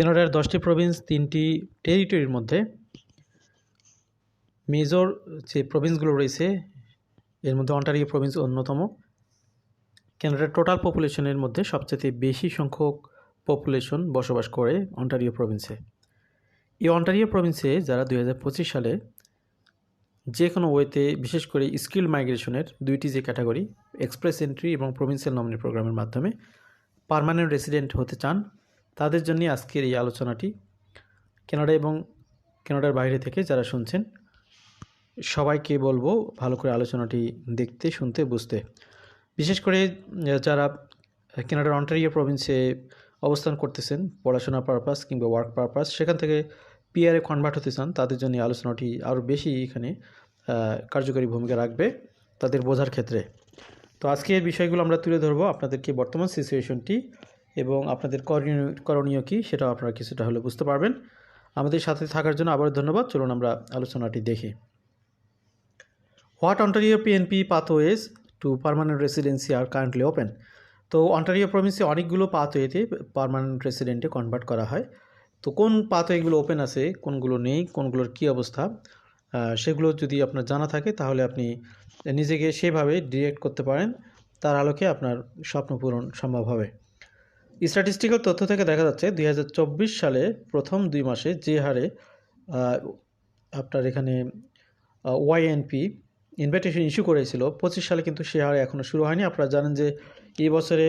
কেনাডার দশটি প্রভিন্স তিনটি টেরিটরির মধ্যে মেজর যে প্রভিন্সগুলো রয়েছে, এর মধ্যে অন্টারিও প্রভিন্স অন্যতম। কেনাডার টোটাল পপুলেশনের মধ্যে সবচেয়ে বেশি সংখ্যক পপুলেশন বসবাস করে অন্টারিও প্রভিন্সে এই অন্টারিও প্রভিন্সে যারা দুই হাজার পঁচিশ সালে যে কোনো ওয়েতে বিশেষ করে স্কিল মাইগ্রেশনের দুইটি যে ক্যাটাগরি এক্সপ্রেস এন্ট্রি এবং প্রভিন্সিয়াল নমিনি প্রোগ্রামের মাধ্যমে পার্মানেন্ট রেসিডেন্ট হতে চান তাদের জন্য আজকের এই আলোচনাটি। কেনাডা এবং কেনাডার বাইরে থেকে যারা শুনছেন, সবাইকে বলব ভালো করে আলোচনাটি দেখতে, শুনতে, বুঝতে। বিশেষ করে যারা কেনাডার অন্টারিও প্রভিন্সে অবস্থান করতেছেন, পড়াশোনা পারপাস কিংবা ওয়ার্ক পারপাস সেখান থেকে পিআরে কনভার্ট হতে চান, তাদের জন্য আলোচনাটি আরও বেশি এখানে কার্যকরী ভূমিকা রাখবে তাদের বোঝার ক্ষেত্রে। তো আজকে এই বিষয়গুলো আমরা তুলে ধরবো, আপনাদেরকে বর্তমান সিচুয়েশনটি এবং আপনাদের করণীয় করণীয় কী সেটাও আপনারা কিছুটা হলে বুঝতে পারবেন। আমাদের সাথে থাকার জন্য আবার ধন্যবাদ। চলুন আমরা আলোচনাটি দেখি। What Ontario PNP pathways to permanent residency are currently open? তো অন্টারিও প্রভিন্সে অনেকগুলো পাথওয়েতে পারমানেন্ট রেসিডেন্টে কনভার্ট করা হয়। তো কোন পাথওয়েগুলো ওপেন আছে, কোনগুলো নেই, কোনগুলোর কী অবস্থা সেগুলো যদি আপনার জানা থাকে তাহলে আপনি নিজেকে সেভাবে ডিরেক্ট করতে পারেন। তার আলোকে আপনার স্বপ্ন পূরণ সম্ভব হবে। স্ট্যাটিস্টিক্যাল তথ্য থেকে দেখা যাচ্ছে দু হাজার চব্বিশ সালে প্রথম দুই মাসে যে হারে আপনার এখানে ওয়াইএনপি ইনভাইটেশন ইস্যু করেছিল, পঁচিশ সালে কিন্তু সে হারে এখনও শুরু হয়নি। আপনারা জানেন যে এই বছরে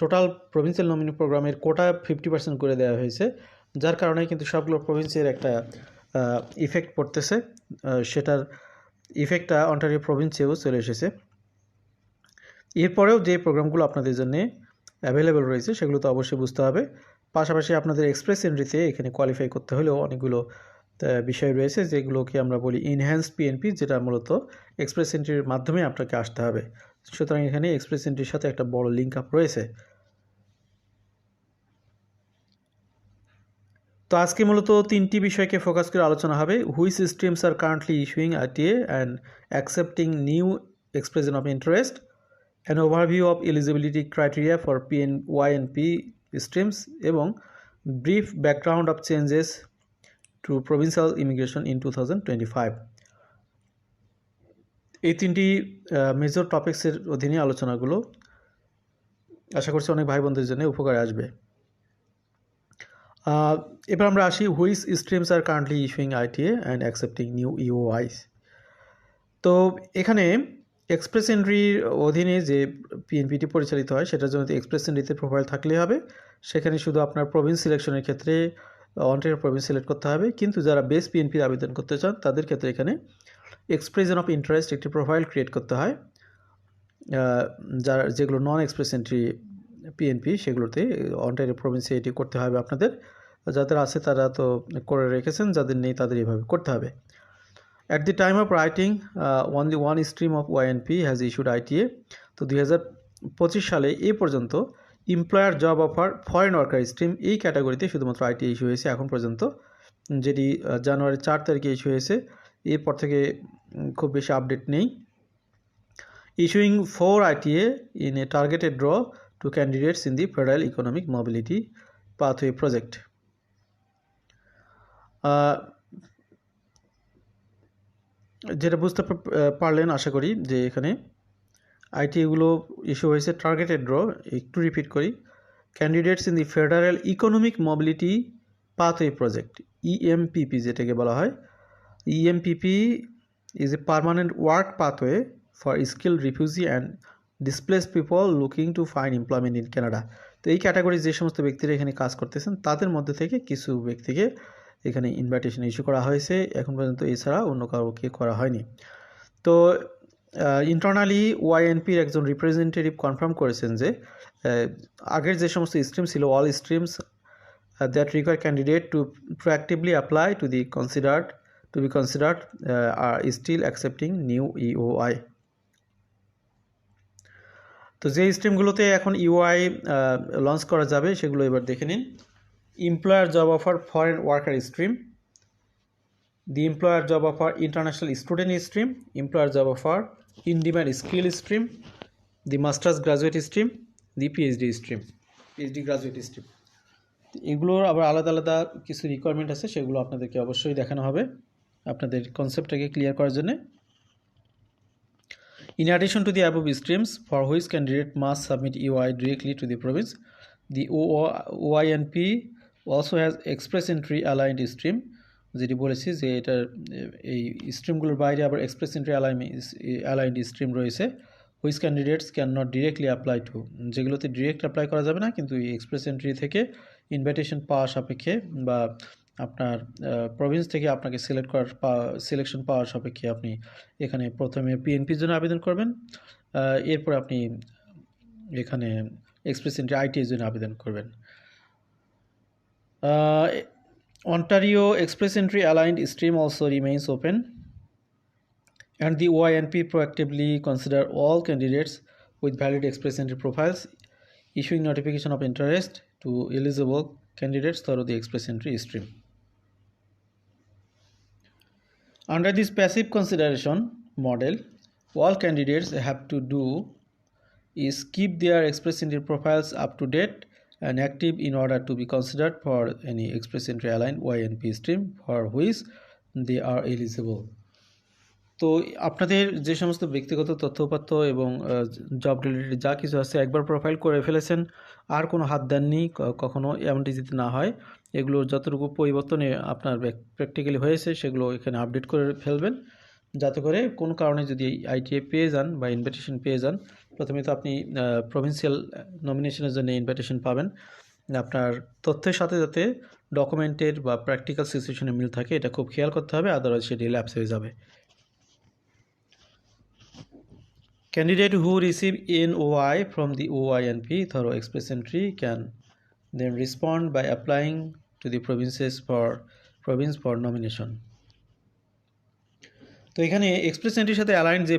টোটাল প্রভিন্সিয়াল নমিনি প্রোগ্রামের কোটা ফিফটি পার্সেন্ট করে দেওয়া হয়েছে, যার কারণে কিন্তু সবগুলো প্রভিন্সের একটা ইফেক্ট পড়তেছে। সেটার ইফেক্টটা অন্টারিও প্রভিন্সেও চলে এসেছে। এরপরেও যে প্রোগ্রামগুলো আপনাদের জন্য অ্যাভেলেবেল রয়েছে, সেগুলো তো অবশ্যই বুঝতে হবে। পাশাপাশি আপনাদের এক্সপ্রেস এন্ট্রিতে এখানে কোয়ালিফাই করতে হলেও অনেকগুলো বিষয় রয়েছে, যেগুলোকে আমরা বলি ইনহ্যান্সড পিএনপি যেটা মূলত এক্সপ্রেস এন্ট্রির মাধ্যমে আপনাকে আসতে হবে। সুতরাং এখানে এক্সপ্রেস এন্ট্রির সাথে একটা বড় লিঙ্ক আপ রয়েছে। তো আজকে মূলত তিনটি বিষয়কে ফোকাস করে আলোচনা হবে। Which streams are currently issuing ITA and accepting new expression of interest an overview of eligibility criteria for PN Y N P streams এবং brief background of changes to provincial immigration in to এই তিনটি major টপিক্সের অধীনে আলোচনাগুলো আশা করছি অনেক ভাই বোনদের জন্য উপকারে আসবে। এবার আমরা আসি which streams are currently issuing ITA and accepting new EOIs তো এখানে এক্সপ্রেস এন্ট্রির অধীনে যে পিএনপিটি পরিচালিত হয়, সেটার জন্য এক্সপ্রেস এন্ট্রিতে প্রোফাইল থাকলেই হবে। সেখানে শুধু আপনার প্রভিন্স সিলেকশনের ক্ষেত্রে অন্টারিও প্রভিন্স সিলেক্ট করতে হবে। কিন্তু যারা বেস পিএনপির আবেদন করতে চান, তাদের ক্ষেত্রে এখানে এক্সপ্রেশন অফ ইন্টারেস্ট একটি প্রোফাইল ক্রিয়েট করতে হয়। যার, যেগুলো নন এক্সপ্রেস এন্ট্রি পিএনপি সেগুলোতে অন্টারিও প্রভিন্সে এটি করতে হবে আপনাদের। যাদের আছে তারা তো করে রেখেছেন, যাদের নেই তাদের এভাবে করতে হবে। At the time of writing only one stream of OINP has issued ITA তো দুই হাজার পঁচিশ সালে এ পর্যন্ত employer job offer foreign worker stream এই ক্যাটাগরিতে শুধুমাত্র আইটি ইস্যু হয়েছে। এখন পর্যন্ত যেটি জানুয়ারি চার তারিখে ইস্যু হয়েছে। এরপর থেকে খুব বেশি আপডেট নেই। Issuing four ITA in a targeted draw to candidates in the federal economic mobility pathway project যেটা বুঝতে পারলেন আশা করি যে এখানে আইটিগুলো ইস্যু হয়েছে টার্গেটেড ড্র একটু রিপিট করি। Candidates in the federal economic mobility pathway project EMPP যেটাকে বলা হয়। EMPP is a permanent work pathway for skill refugee and displace people looking to fine employment in Canada তো এই category যে সমস্ত ব্যক্তিরা এখানে কাজ করতেছেন, তাদের মধ্যে থেকে কিছু ব্যক্তিকে এখানে ইনভাইটেশন ইস্যু করা হয়েছে। এখন পর্যন্ত এছাড়া অন্য কাউকে করা হয়নি। তো ইন্টারনালি ওয়াইএনপির একজন রিপ্রেজেন্টেটিভ কনফার্ম করেছেন যে আগের যে সমস্ত স্ট্রিম ছিল all streams that require candidate to proactively apply to the considered to be considered are still accepting new EOI তো যে স্ট্রিমগুলোতে এখন ইউআই লঞ্চ করা যাবে, সেগুলো এবার দেখে নিন। Employer job offer foreign worker stream the employer job offer international student stream employer job offer in demand skill stream the masters graduate stream the phd stream phd graduate stream এগুলোর আবার আলাদা আলাদা কিছু রিকোয়ারমেন্ট আছে সেগুলো আপনাদেরকে অবশ্যই দেখানো হবে আপনাদের কনসেপ্টটাকে ক্লিয়ার করার জন্য In addition to the above streams, for which candidate must submit EOI directly to the province, the OINP also has express entry aligned stream, যেটি বলেছি যে এটার, এই স্ট্রিমগুলোর বাইরে আবার express entry align aligned stream রয়েছে which candidates can not directly apply to যেগুলোতে ডিরেক্ট অ্যাপ্লাই করা যাবে না, কিন্তু এই এক্সপ্রেস এন্ট্রি থেকে ইনভাইটেশন পাওয়া সাপেক্ষে বা আপনার প্রভিন্স থেকে আপনাকে সিলেক্ট করার সিলেকশন পাওয়ার সাপেক্ষে আপনি এখানে প্রথমে পিএনপির জন্য আবেদন করবেন এরপর আপনি এখানে এক্সপ্রেস এন্ট্রি আইটির জন্য আবেদন করবেন। Uh, Ontario Express Entry Aligned Stream also remains open, and the OINP proactively consider all candidates with valid Express Entry profiles, issuing notification of interest to eligible candidates through the Express Entry stream. Under this passive consideration model, all candidates have to do is keep their express entry profiles up to date and active in order to be considered for any express entry aligned YNP stream for which they are eligible. তো আপনাদের যে সমস্ত ব্যক্তিগত তথ্যপত্র এবং job related যা কিছু আছে একবার প্রোফাইল করে ফেলেছেন, আর কোনো হাত দেননি কখনো এমনটি যদি না হয়, এগুলোর যতটুকু পরিবর্তনে আপনার প্র্যাকটিক্যালি হয়েছে, সেগুলো এখানে আপডেট করে ফেলবেন যাতে করে কোনো কারণে যদি আইটিএ পেয়ে যান বা ইনভিটেশন পেয়ে যান, প্রথমে তো আপনি প্রভিন্সিয়াল নমিনেশনের জন্য ইনভিটেশন পাবেন আপনার তথ্যের সাথে যাতে ডকুমেন্টের বা প্র্যাকটিক্যাল সিচুয়েশনে মিল থাকে, এটা খুব খেয়াল করতে হবে আদারওয়াইজ সেটি ল্যাপস হয়ে যাবে candidate Candidate who receive NOI from the OINP thorough express entry, can then respond by applying to the provinces for, province for nomination. তো এখানে এক্সপ্রেস এন্ট্রির সাথে অ্যালাইন যে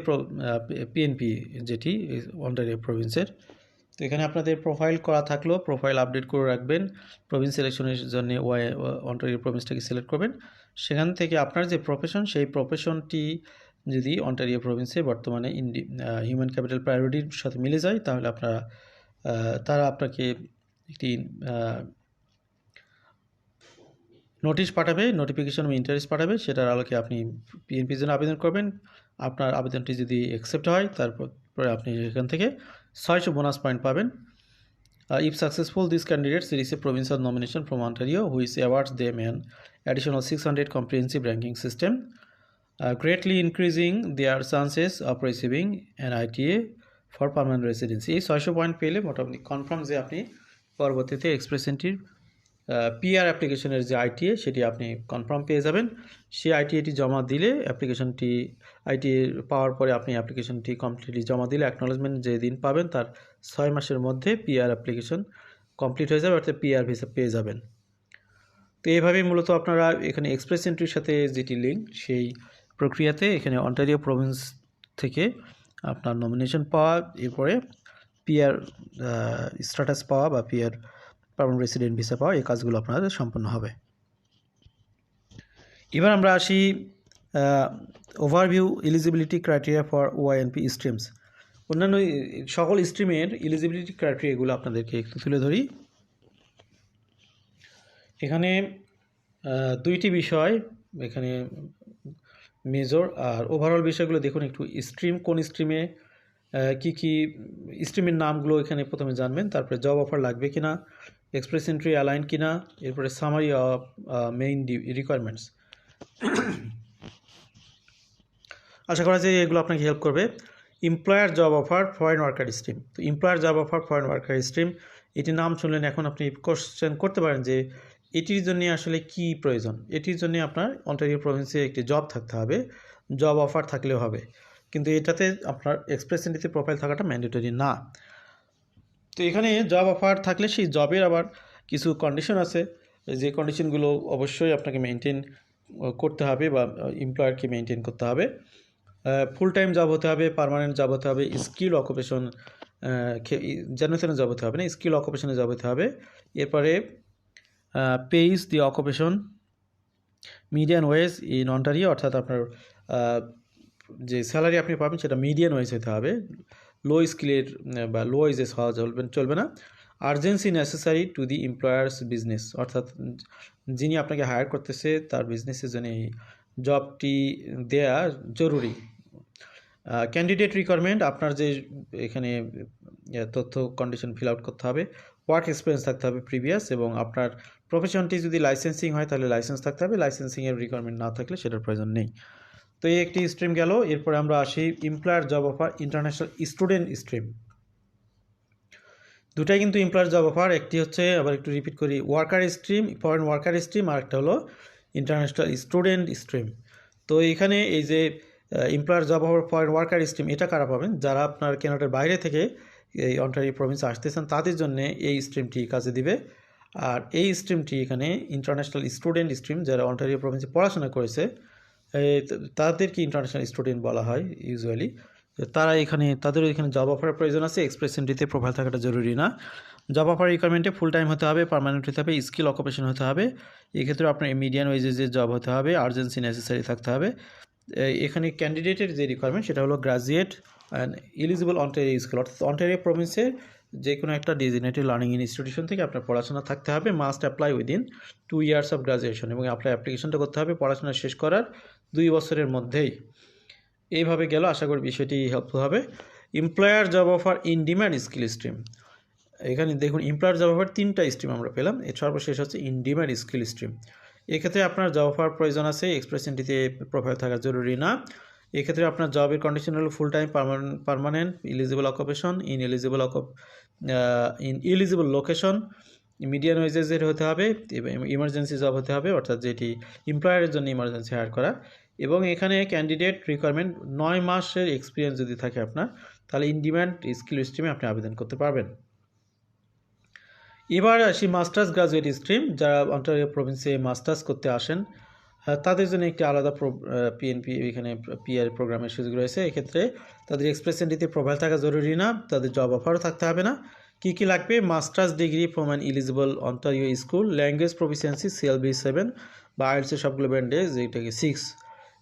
পিএনপি যেটি অন্টারিও প্রভিন্সের তো এখানে আপনাদের প্রোফাইল করা থাকলেও প্রোফাইল আপডেট করে রাখবেন প্রভিন্স সিলেকশনের জন্য ওয়াই অন্টারিও প্রভিন্সটাকে সিলেক্ট করবেন। সেখান থেকে আপনার যে প্রফেশন সেই প্রফেশনটি যদি অন্টারিও প্রভিন্সে বর্তমানে ইন্ডি হিউম্যান ক্যাপিটাল প্রায়োরিটির সাথে মিলে যায়, তাহলে আপনারা তারা আপনাকে একটি নোটিশ পাঠাবে নোটিফিকেশন ইন্টারেস্ট পাঠাবে সেটার আলোকে আপনি পিএনপির জন্য আবেদন করবেন। আপনার আবেদনটি যদি অ্যাকসেপ্ট হয় তারপর পরে আপনি এখান থেকে ছয়শো বোনাস পয়েন্ট পাবেন। If successful this candidates receive provincial nomination from Ontario which awards them an additional 600 comprehensive ranking system, uh, greatly increasing their chances of receiving an ITA for permanent residency এই ছয়শো point পেলে মোটামুটি confirm যে আপনি পরবর্তীতে express এন্ট্রির PR অ্যাপ্লিকেশনের যে ITA সেটি আপনি কনফার্ম পেয়ে যাবেন। সেই আইটিএটি জমা দিলে অ্যাপ্লিকেশনটি আইটিএ পাওয়ার পরে আপনি অ্যাপ্লিকেশনটি কমপ্লিটলি জমা দিলে অ্যাকনোলেজমেন্ট যে দিন পাবেন, তার ছয় মাসের মধ্যে পিআর অ্যাপ্লিকেশন কমপ্লিট হয়ে যাবে, অর্থাৎ পিআর ভিসা পেয়ে যাবেন। তো এইভাবেই মূলত আপনারা এখানে এক্সপ্রেস এন্ট্রির সাথে যেটি লিঙ্ক সেই প্রক্রিয়াতে এখানে অন্টারিও প্রভিন্স থেকে আপনার নমিনেশন পাওয়া, এরপরে পিআর স্ট্যাটাস পাওয়া বা পিআর পারমানেন্ট রেসিডেন্ট ভিসা পাওয়া এই কাজগুলো আপনাদের সম্পন্ন হবে। এবার আমরা আসি overview eligibility criteria for YNP streams অন্যান্য সকল স্ট্রিমের এলিজিবিলিটি ক্রাইটেরিয়াগুলো আপনাদেরকে একটু তুলে ধরি। এখানে দুইটি বিষয়, এখানে মেজর আর ওভারঅল বিষয়গুলো দেখুন একটু স্ট্রিম কোন স্ট্রিমে কি কি স্ট্রিমের নামগুলো এখানে প্রথমে জানবেন, তারপরে জব অফার লাগবে কিনা এক্সপ্রেস এন্ট্রি অ্যালাইন কিনা, এরপরে সামারি অফ মেইন রিকোয়ারমেন্টস আশা করা যায় এগুলো আপনাকে হেল্প করবে। Employer job offer foreign worker stream তো employer job offer foreign worker stream এটির নাম শুনলেন এখন আপনি কোশ্চেন করতে পারেন যে এটির জন্য আসলে কি প্রয়োজন? এটির জন্য আপনার অন্টারিও প্রভিন্সে একটি জব থাকতে হবে জব অফার থাকলেও হবে। কিন্তু এটাতে আপনার এক্সপ্রেস এন্ট্রিতে প্রোফাইল থাকাটা ম্যান্ডেটরি না। তো এখানে জব অফার থাকলে সেই জবের আবার কিছু কন্ডিশন আছে। যে কন্ডিশনগুলো অবশ্যই আপনাকে মেনটেন করতে হবে বা এমপ্লয়ারকে মেনটেন করতে হবে। ফুল টাইম জব হতে হবে পার্মানেন্ট জব হতে হবে স্কিল অকুপেশন তেন জব হতে হবে না স্কিল অকুপেশনে জব হতে হবে। এরপরে pays the occupation median wage in Ontario অর্থাৎ আপনার যে স্যালারি আপনি পাবেন সেটা মিডিয়ান ওয়েজ হতে হবে। লো স্কিলের বা লো ওয়েজেস হওয়া চলবে চলবে না। Urgency necessary to the employer's business অর্থাৎ যিনি আপনাকে হায়ার করতেছে, তার বিজনেসের জন্য এই জবটি দেয়া জরুরি। ক্যান্ডিডেট রিকোয়ারমেন্ট আপনার যে এখানে তথ্য কন্ডিশন ফিল আউট করতে হবে ওয়ার্ক এক্সপিরিয়েন্স থাকতে হবে প্রিভিয়াস এবং আপনার প্রফেশনটি যদি লাইসেন্সিং হয়, তাহলে লাইসেন্স থাকতে হবে। লাইসেন্সিংয়ের রিকোয়ারমেন্ট না থাকলে সেটার প্রয়োজন নেই। তো এই একটি স্ট্রিম গেল, এরপরে আমরা আসি employer job offer international student stream দুটাই কিন্তু এমপ্লয়ার জব অফার একটি হচ্ছে, আবার একটু রিপিট করি worker stream foreign worker stream আর একটা হলো ইন্টারন্যাশনাল স্টুডেন্ট স্ট্রিম তো এখানে এই যে employer job offer foreign worker stream এটা কারা পাবেন? যারা আপনার কেনাডার বাইরে থেকে এই অন্টারি প্রভিন্সে আসতেছেন, তাদের জন্য এই স্ট্রিমটি কাজে দিবে। আর এই স্ট্রিমটি এখানে ইন্টারন্যাশনাল স্টুডেন্ট স্ট্রিম যারা অন্টারিও প্রভিন্সে পড়াশোনা করেছে তাদেরকে ইন্টারন্যাশনাল স্টুডেন্ট বলা হয় ইউজুয়ালি তারা এখানে তাদেরও এখানে জব অফারের প্রয়োজন আছে এক্সপ্রেস এন্ট্রিতে প্রোফাইল থাকাটা জরুরি না। জব অফার রিকোয়ারমেন্টে ফুল টাইম হতে হবে পার্মানেন্ট হতে হবে স্কিল অকুপেশন হতে হবে। এক্ষেত্রে আপনার মিডিয়ান ওয়েজেসের জব হতে হবে আর্জেন্সি নেসেসারি থাকতে হবে। এখানে ক্যান্ডিডেটের যে রিকোয়ারমেন্ট সেটা হলো graduate and eligible Ontario school অর্থাৎ অন্টারিও প্রভিন্সের যে কোনো একটা ডিজিনেটেড লার্নিং ইনস্টিটিউশন থেকে আপনার পড়াশোনা থাকতে হবে, must apply within two years of graduation এবং আপনার অ্যাপ্লিকেশনটা করতে হবে পড়াশোনা শেষ করার দুই বছরের মধ্যেই। এইভাবে গেল, আশা করি বিষয়টি হেল্পফুল হবে। Employer job offer in demand skill stream এখানে দেখুন এমপ্লয়ার জব অফার তিনটা স্ট্রিম আমরা পেলাম। এর সর্বশেষ হচ্ছে ইন ডিম্যান্ড স্কিল স্ট্রিম এক্ষেত্রে আপনার জব অফার প্রয়োজন আছে এক্সপ্রেস প্রোফাইল থাকা জরুরি না। এক্ষেত্রে আপনার জবের কন্ডিশন হলো full time permanent eligible occupation in eligible in eligible location median ওয়েজেসের হতে হবে ইমার্জেন্সি জব হতে হবে, অর্থাৎ যেটি এমপ্লয়ারের জন্য ইমার্জেন্সি হায়ার করা। এবং এখানে ক্যান্ডিডেট রিকোয়ারমেন্ট নয় মাসের এক্সপিরিয়েন্স যদি থাকে আপনার, তাহলে ইন ডিম্যান্ড স্কিল স্ট্রিমে আপনি আবেদন করতে পারবেন। এবার আসি মাস্টার্স গ্রাজুয়েট স্ট্রিম যারা অন্টারিও প্রভিন্সে মাস্টার্স করতে আসেন তাদের জন্য একটি আলাদা পিএনপি এখানে পিআর প্রোগ্রামের সুযোগ রয়েছে। এক্ষেত্রে তাদের এক্সপ্রেস এন্ট্রিতে প্রোফাইল থাকা জরুরি না, তাদের জব অফারও থাকতে হবে না। কী কী লাগবে? Masters degree from an eligible Ontario school language proficiency CLB seven বা আইএলসের সবগুলো ব্যান্ডে যেটাকে সিক্স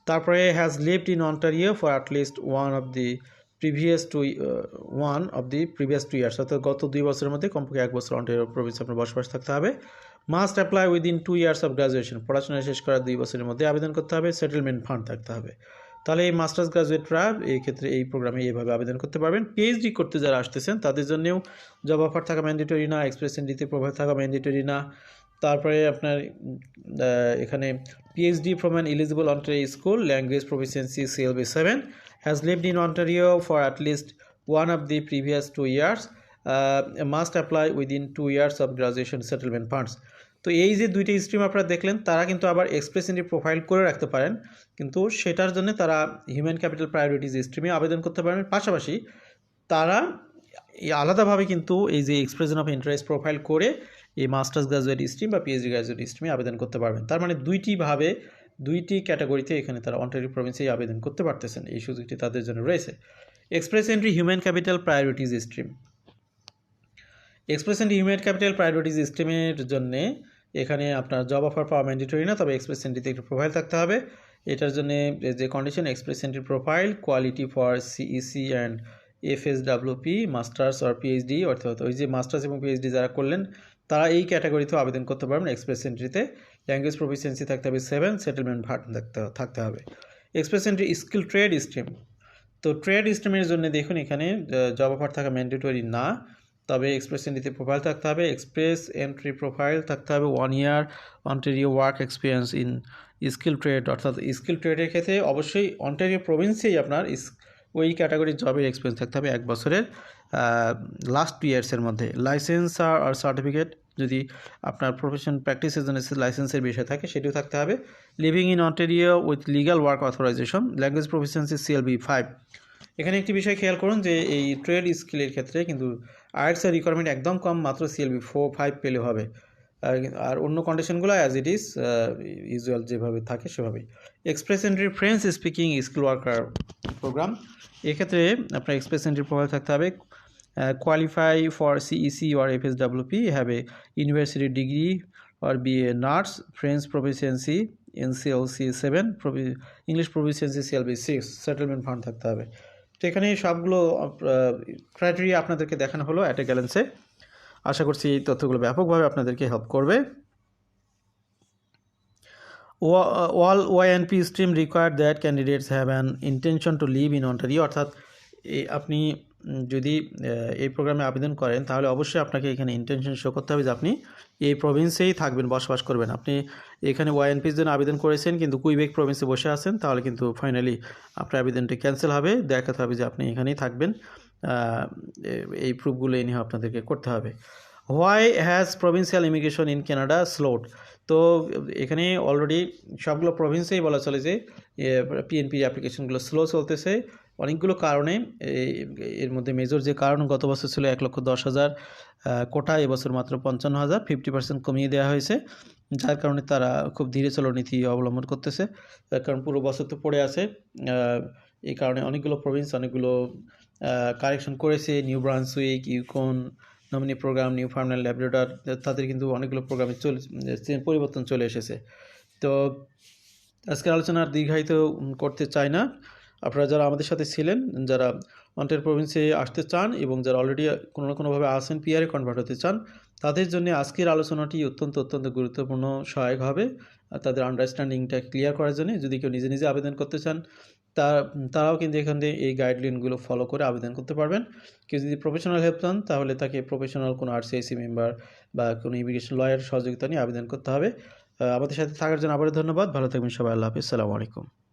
তারপরে has lived in Ontario for at least one of the previous two one of the previous two years অর্থাৎ গত দুই বছরের মধ্যে কমপক্ষে এক বছর অন্টারিও প্রভিন্সে আপনার বসবাস থাকতে হবে। Must apply within two years of graduation পড়াশোনা শেষ করার দুই বছরের মধ্যে আবেদন করতে হবে সেটেলমেন্ট ফান্ড থাকতে হবে। তাহলে এই মাস্টার্স গ্রাজুয়েটরা এই ক্ষেত্রে এই প্রোগ্রামে এইভাবে আবেদন করতে পারবেন। পিএইচডি করতে যারা আসতেছেন, তাদের জন্যেও জব অফার থাকা ম্যান্ডেটরি না এক্সপ্রেস এন্ট্রিতে প্রভাব থাকা ম্যান্ডেটরি না। তারপরে আপনার এখানে PhD from an eligible Ontario school language proficiency CLB seven has lived in Ontario for at least one of the previous two years must apply within two years of graduation settlement funds তো এই যে দুইটা stream আপনারা দেখলেন, তারা কিন্তু আবার express entry profile করে রাখতে পারেন, কিন্তু সেটার জন্য তারা হিউম্যান ক্যাপিটাল প্রায়োরিটিজ স্ট্রিমে আবেদন করতে পারেন। পাশাপাশি তারা আলাদাভাবে কিন্তু এই যে এক্সপ্রেশন অফ ইন্টারেস্ট প্রোফাইল করে এই মাস্টার্স গ্র্যাজুয়েট স্ট্রিম বা পিএইচডি গ্রাজুয়েট স্ট্রিমে আবেদন করতে পারবেন। তার মানে দুইটি ভাবে, দুইটি ক্যাটাগরিতে এখানে তারা অন্টারি প্রভিন্সেই আবেদন করতে পারতেছেন। এই সুযোগটি তাদের জন্য রয়েছে। Express entry human capital priorities stream express entry human capital priorities স্ট্রিমের জন্যে এখানে আপনার জব অফার পাওয়া ম্যান্ডেটরি না, তবে এক্সপ্রেস এন্ট্রিতে একটু প্রোফাইল থাকতে হবে। এটার জন্য যে condition express entry profile quality for CEC and F S WP masters R PhD অর্থাৎ ওই যে মাস্টার্স এবং পিএইচডি যারা করলেন তারা এই ক্যাটাগরিতেও আবেদন করতে পারবেন। এক্সপ্রেস এন্ট্রিতে ল্যাঙ্গুয়েজ প্রফিসিয়েন্সি থাকতে হবে সেভেন সেটেলমেন্ট ভাট থাকতে থাকতে হবে। Express entry skill trade stream তো ট্রেড স্ট্রিমের জন্য দেখুন এখানে জব অফার থাকা ম্যান্ডেটরি না, তবে এক্সপ্রেস এন্ট্রিতে প্রোফাইল থাকতে হবে। এক্সপ্রেস এন্ট্রি প্রোফাইল থাকতে হবে one year Ontario work experience in skill trade অর্থাৎ স্কিল ট্রেডের ক্ষেত্রে অবশ্যই অন্টেরিও প্রভিন্সেই আপনার ওই ক্যাটাগরির জবের এক্সপিরিয়েন্স থাকতে হবে এক বছরের লাস্ট টু ইয়ার্সের মধ্যে। লাইসেন্স আর সার্টিফিকেট যদি আপনার প্রফেশন প্র্যাকটিসের জন্য লাইসেন্সের বিষয় থাকে, সেটিও থাকতে হবে। Living in Ontario with legal work authorization language proficiency CLB five এখানে একটি বিষয় খেয়াল করুন যে, এই ট্রেড স্কিলের ক্ষেত্রে কিন্তু আর্টসের রিকোয়ারমেন্ট একদম কম, মাত্র সিএলবি ফোর ফাইভ পেলে হবে। আর- অন্য কন্ডিশনগুলো অ্যাজ ইট ইজ ইউজুয়াল যেভাবে থাকে সেভাবেই। Express entry French speaking skill worker program এক্ষেত্রে আপনার এক্সপ্রেস এন্ট্রি প্রোফাইল থাকতে হবে। Qualify for CEC or FSWP have a university degree or be a nurse, French proficiency in CLC 7 profi- English proficiency CLB 6 settlement fund থাকতে হবে। তো এখানে সবগুলো criteria আপনাদেরকে দেখানো হলো অ্যাট এ। গ্যালেন্সে আশা করছি এই তথ্যগুলো ব্যাপকভাবে আপনাদেরকে হেল্প করবে। All OINP stream required that candidates have an intention to live in Ontario, অর্থাৎ আপনি যদি এই প্রোগ্রামে আবেদন করেন, তাহলে অবশ্যই আপনাকে এখানে ইন্টেনশন শো করতে হবে যে আপনি এই প্রভিন্সেই থাকবেন, বসবাস করবেন। আপনি এখানে ওয়াইএনপির জন্য আবেদন করেছেন, কিন্তু কুইবেক প্রভিন্সে বসে আছেন, তাহলে কিন্তু ফাইনালি আপনার আবেদনটি ক্যান্সেল হবে। দেখাতে হবে যে আপনি এখানেই থাকবেন এই প্রুফগুলো এনে আপনাদেরকে করতে হবে। Why has provincial immigration in Canada slowed তো এখানে অলরেডি সবগুলো প্রভিন্সেই বলা চলে যে পিএনপি অ্যাপ্লিকেশনগুলো স্লো চলতেছে। অনেকগুলো কারণে এর মধ্যে মেজর যে কারণ, গত বছর ছিল এক লক্ষ দশ হাজার কোটা, এবছর মাত্র পঞ্চান্ন হাজার ফিফটি পার্সেন্ট কমিয়ে দেওয়া হয়েছে। যার কারণে তারা খুব ধীরে চলো নীতি অবলম্বন করতেছে। তার কারণ পুরো বছর তো পড়ে আছে। এই কারণে অনেকগুলো প্রভিন্স অনেকগুলো কারেকশন করেছে। New Brunswick Yukon nominee program Newfoundland Labrador তাদের কিন্তু অনেকগুলো প্রোগ্রামে চলে পরিবর্তন চলে এসেছে। তো আজকের আলোচনা দীর্ঘায়িত করতে চাই না। আপনারা যারা আমাদের সাথে ছিলেন, যারা অন্টার প্রভিন্সে আসতে চান এবং যারা অলরেডি কোনো না কোনোভাবে আসেন পিআরে কনভার্ট হতে চান, তাদের জন্য আজকের আলোচনাটি অত্যন্ত অত্যন্ত গুরুত্বপূর্ণ সহায়ক হবে। তাদের আন্ডারস্ট্যান্ডিংটা ক্লিয়ার করার জন্য যদি কেউ নিজে নিজে আবেদন করতে চান তারাও কিন্তু এখান থেকে এই গাইডলাইনগুলো ফলো করে আবেদন করতে পারবেন। কেউ যদি প্রফেশনাল হেল্প চান, তাহলে তাকে প্রফেশনাল কোনো আরসিআইসি মেম্বার বা কোনো ইমিগ্রেশন লয়ার সহযোগিতা নিয়ে আবেদন করতে হবে। আমাদের সাথে থাকার জন্য আবারও ধন্যবাদ। ভালো থাকবেন সবাই। আল্লাহ হাফিজ। আলাইকুম।